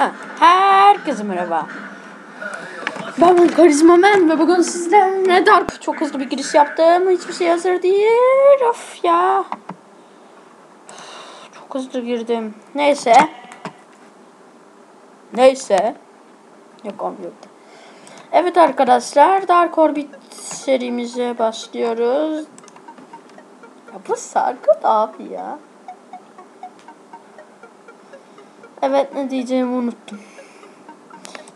Ha, herkese merhaba. Ben Karizma Men ve bugün sizlerle Dark çok hızlı bir giriş yaptım. Hiçbir şey hazır değil. Of ya. Çok hızlı girdim. Neyse. Neyse. Yok olmuyor. Evet arkadaşlar Dark Orbit serimize başlıyoruz. Ya bu sarkıt abi ya. Evet ne diyeceğimi unuttum.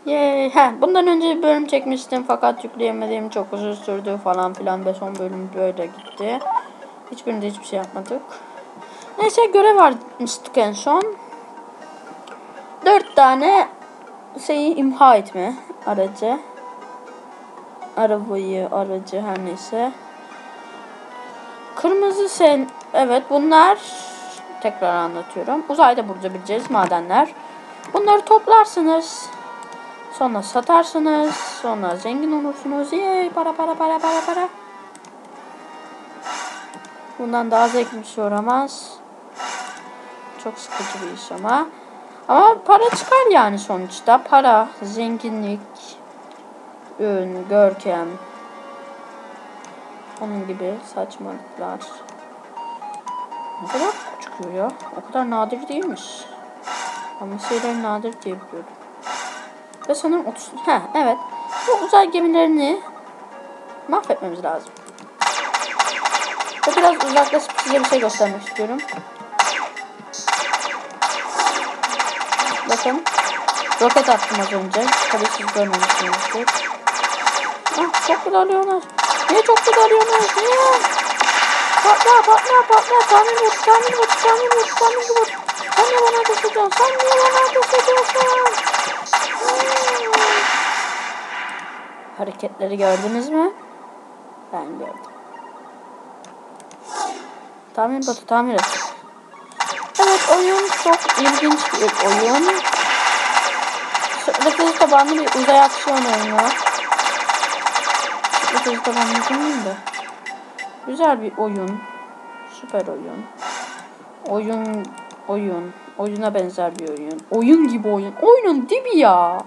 Yay. Heh, bundan önce bir bölüm çekmiştim fakat yükleyemediğim çok uzun sürdü falan filan ve son bölüm böyle gitti. Hiçbirinde hiçbir şey yapmadık. Neyse görev varmıştık en son. Dört tane şeyi imha etme aracı. Arabayı, aracı her neyse. Kırmızı sen evet bunlar tekrar anlatıyorum. Uzayda bulabileceğiz madenler. Bunları toplarsınız. Sonra satarsınız. Sonra zengin olursunuz. Yey para para para para para. Bundan daha zevkli bir şey olamaz. Çok sıkıcı bir iş ama. Ama para çıkar yani sonuçta. Para, zenginlik, ün, görkem. Onun gibi saçmalıklar. Ne kadar çıkıyor ya? O kadar nadir değilmiş. Ama şeyler nadir diye biliyorum. Ve sanırım 30... Ha evet. Bu uzay gemilerini mahvetmemiz lazım. Ve biraz uzaklaşıp size bir şey göstermek istiyorum. Bakın. Roket attım az önce. Tabii siz görmemişsinizdir. Ah çok güdalıyorlar. Niye çok güdalıyorlar? Niye? Patla patla patla. Tamir vur tamir vur tamir vur tamir vur. Sen niye bana ediyorsun? Sen niye bana? Hmm. Hareketleri gördünüz mü? Ben gördüm. Tamir batı tamir et. Evet oyun çok ilginç bir oyun. Strateji tabanlı bir uzay aksiyon oyunu. Strateji tabanlı değil de. Güzel bir oyun. Süper oyun. Oyun oyun. Oyuna benzer bir oyun. Oyun gibi oyun. Oyunun dibi ya.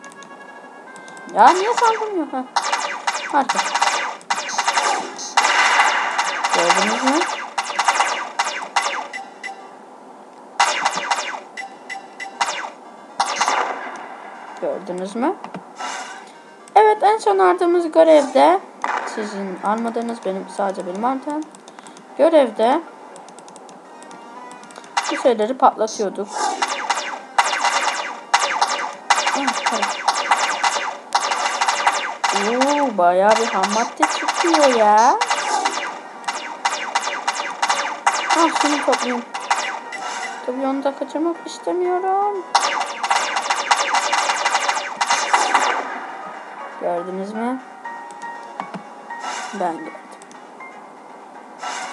Ya niye saldırmıyor? Ha. Harika. Gördünüz mü? Gördünüz mü? Evet en son ardığımız görevde sizin almadığınız benim sadece benim aldığım görevde bu şeyleri patlatıyorduk. Oo, bayağı bir ham madde çıkıyor ya. Ah şunu toplayayım. Tabii onu da kaçırmak istemiyorum. Gördünüz mü? Ben.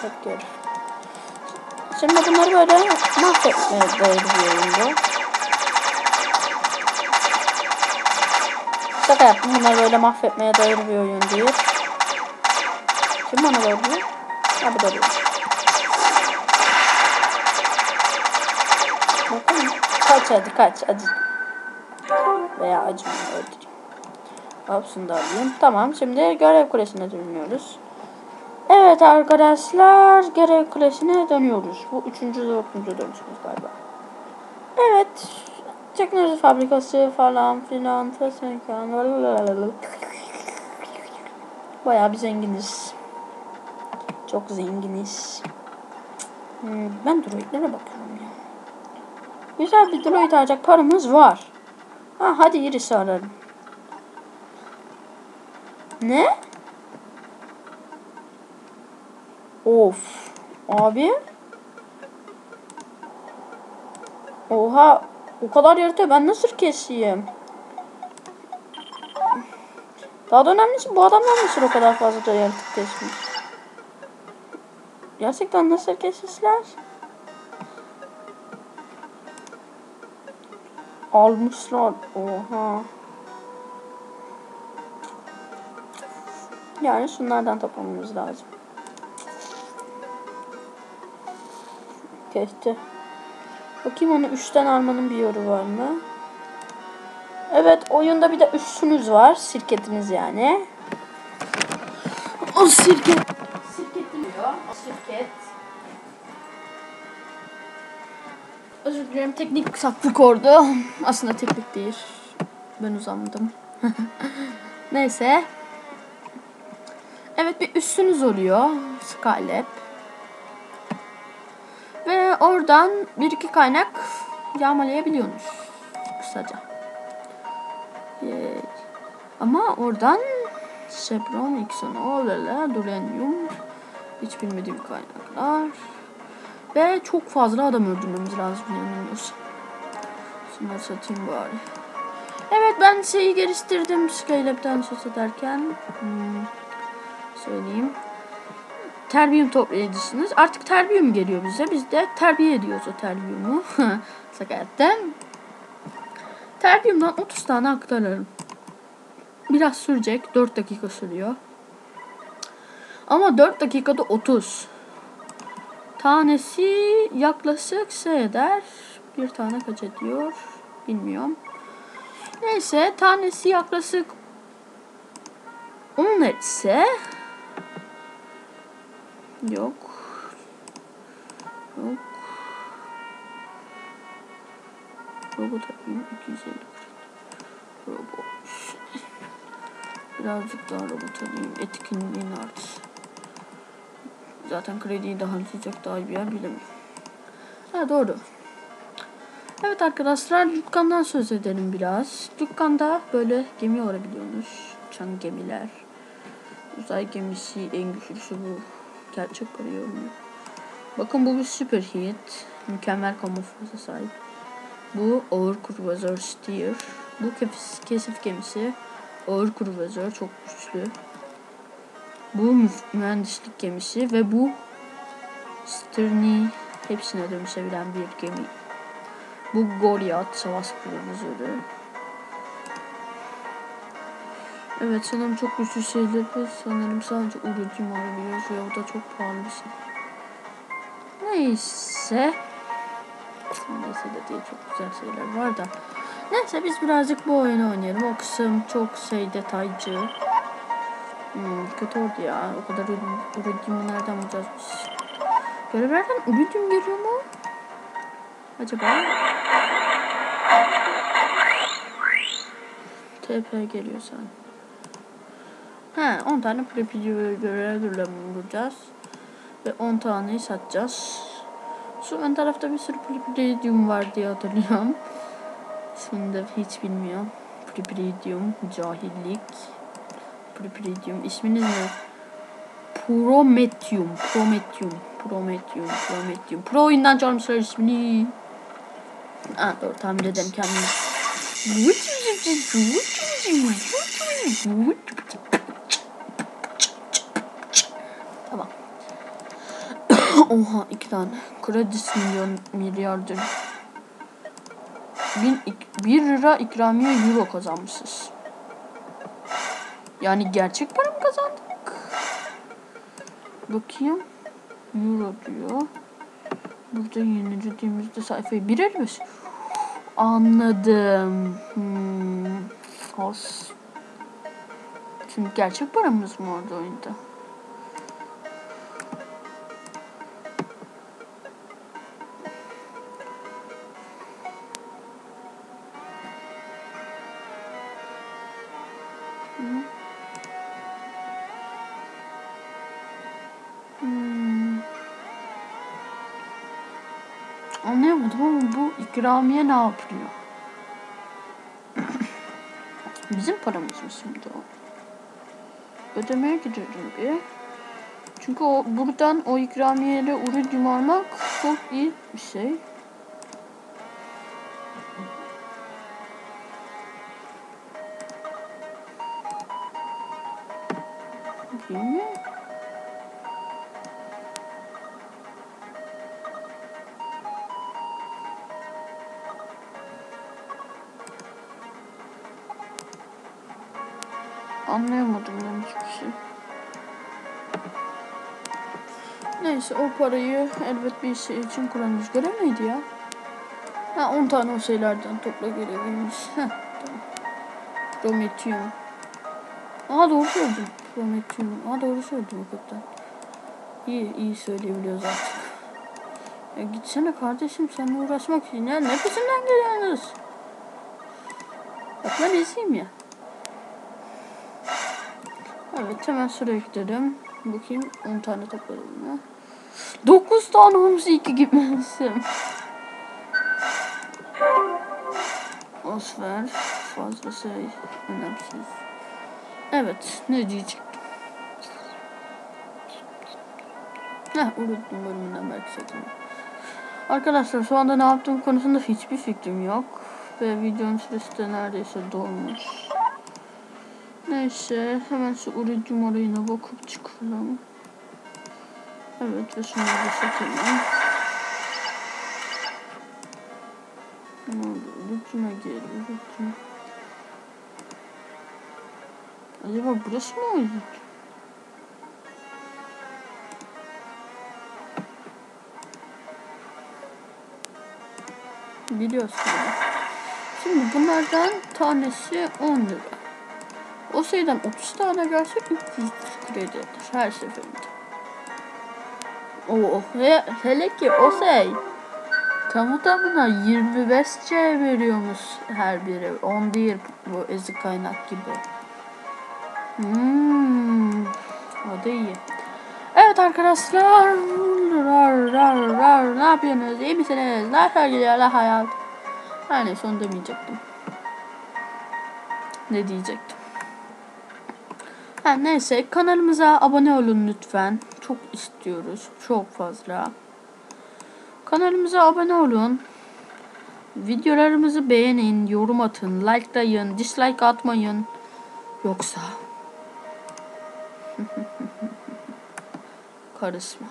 Hep görür. Şimdi bunları böyle mahvetmeye bu. Şaka yaptım. Bunları böyle mahvetmeye dayalı bir oyun değil. Kim bana doğru Ha bu değil. Bakın. Kaç hadi kaç. Acı. Veya acımıyor öldüreyim. Hop da alayım. Tamam şimdi görev kulesine dönüyoruz. Evet arkadaşlar görev kulesine dönüyoruz. Bu üçüncü dördüncü dönüşümüz galiba. Evet. Teknoloji fabrikası falan filan. Bayağı bir zenginiz. Çok zenginiz. Hmm, ben droidlere bakıyorum ya. Güzel bir droid alacak paramız var. Ha, hadi Iris'i ararım. Ne? Of. Abi. Oha. O kadar yaratığı ben nasıl keseyim? Daha da önemlisi bu adamlar nasıl o kadar fazla yaratık kesmiş? Gerçekten nasıl kesmişler? Almışlar. Oha. Yani şunlardan toplamamız lazım. Kesti. Bakayım onu 3'ten almanın bir yolu var mı? Evet oyunda bir de üssünüz var. Sirketiniz yani. O sirket. Sirketim diyor. O sirket. Özür dilerim teknik saklık orada. Aslında teknik değil. Ben uzandım. Neyse. Evet bir üstünüz oluyor. Skylab. Ve oradan bir iki kaynak yağmalayabiliyorsunuz. Kısaca. Ee, ama oradan Chevron, Xenon, Lala, Duranium hiç bilmediğim kaynaklar ve çok fazla adam öldürmemiz lazım yanılmıyorsam. Şunları satayım bari. Evet ben şeyi geliştirdim Skylab'den söz ederken. Hmm, söyleyeyim. Terbiyum toplayıcısınız. Artık terbiyum geliyor bize. Biz de terbiye ediyoruz o terbiyumu. Sakatten. Terbiyumdan 30 tane aktaralım. Biraz sürecek. 4 dakika sürüyor. Ama 4 dakikada 30. Tanesi yaklaşık şey eder. Bir tane kaç ediyor? Bilmiyorum. Neyse tanesi yaklaşık 10 etse yok. Yok. Robot atayım 250 Robot. Birazcık daha robot alayım. Etkinliğin artsın. Zaten krediyi daha harcayacak daha bir yer bilemiyorum. Ha doğru. Evet arkadaşlar dükkandan söz edelim biraz. Dükkanda böyle gemi olabiliyormuş. Uçan gemiler. Uzay gemisi en güçlüsü bu. Gerçek para yormuyor. Bakın bu bir süper hit. Mükemmel kamuflaja sahip. Bu ağır kruvazör steer. Bu kesif gemisi. Ağır kruvazör çok güçlü. Bu mü- mühendislik gemisi ve bu Sterni hepsine dönüşebilen bir gemi. Bu Goliath savaş kruvazörü. Evet sanırım çok güçlü şeyler ve sanırım sadece üretici alabiliyoruz ve o da çok pahalı bir şey. Neyse. Neyse de diye çok güzel şeyler var da. Neyse biz birazcık bu oyunu oynayalım. O kısım çok şey detaycı. Hmm, kötü oldu ya. O kadar ürün, üretici nereden bulacağız biz? Görevlerden üretici geliyor mu? Acaba? TP geliyor sen. He 10 tane prepidi görev bulacağız. Ve 10 taneyi satacağız. Şu ön tarafta bir sürü Prepiridium var diye hatırlıyorum. İsmini de hiç bilmiyorum. Prepiridium, cahillik. Prepiridium. İsminiz ne? Prometheum, Prometheum, Prometheum, Prometheum. Pro oyundan çalmışlar ismini. Ha doğru tahmin ederim kendimi. Oha iki tane. Kredis milyon milyardır. Bin, ik- bir lira ikramiye euro kazanmışız. Yani gerçek para mı kazandık? Bakayım. Euro diyor. Burada yenilediğimizde sayfayı bir elimiz. Anladım. Hmm. Os. Şimdi gerçek paramız mı orada oyunda? İkramiye ne yapıyor? Bizim paramız mı şimdi o? Ödemeye gidelim bir. Çünkü o buradan o ikramiyeyle uridium almak çok iyi bir şey. Anlayamadım ben hiçbir şey. Neyse o parayı elbet bir şey için kullanırız. Görev neydi ya? Ha 10 tane o şeylerden topla göreviymiş. Heh, tamam. Prometheum. Aa doğru söyledim. Prometheum. Aa doğru söyledim hakikaten. İyi iyi söyleyebiliyoruz artık. Ya gitsene kardeşim seninle uğraşmak için ya ne peşinden geliyorsunuz? Bak ben ezeyim ya. Evet hemen sıraya gidelim. Bakayım 10 tane topladım mı? 9 tane olmuş iki gitmesin. Osfer fazla şey önemsiz. Evet ne diyecektim? Heh unuttum bölümünden belki zaten. Arkadaşlar şu anda ne yaptığım konusunda hiçbir fikrim yok. Ve videonun süresi de neredeyse dolmuş. Neyse hemen şu uridium arayına bakıp çıkalım. Evet ve şunu da satalım. Ne oldu? Uridium'a gel. Uridium. Acaba burası mı uridium? Biliyorsun. Şimdi bunlardan tanesi 10 lira. O sayıdan 30 tane gelse 300 kredi eder her seferinde. Oh, he, hele ki o şey tamı tamına 25 C veriyormuş her biri. 10 değil bu ezik kaynak gibi. Hmm, o da iyi. Evet arkadaşlar. Rar, rar, rar. Ne yapıyorsunuz? İyi misiniz? Nasıl gidiyor la hayat? Neyse onu demeyecektim. Ne diyecektim? Ha, neyse kanalımıza abone olun lütfen. Çok istiyoruz. Çok fazla. Kanalımıza abone olun. Videolarımızı beğenin, yorum atın, likelayın, dislike atmayın. Yoksa karışma.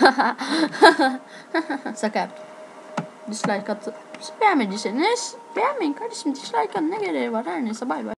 Şaka yaptım. Dislike atı. Beğenmediyseniz beğenmeyin kardeşim. Dislike atın ne gereği var her neyse bay bay.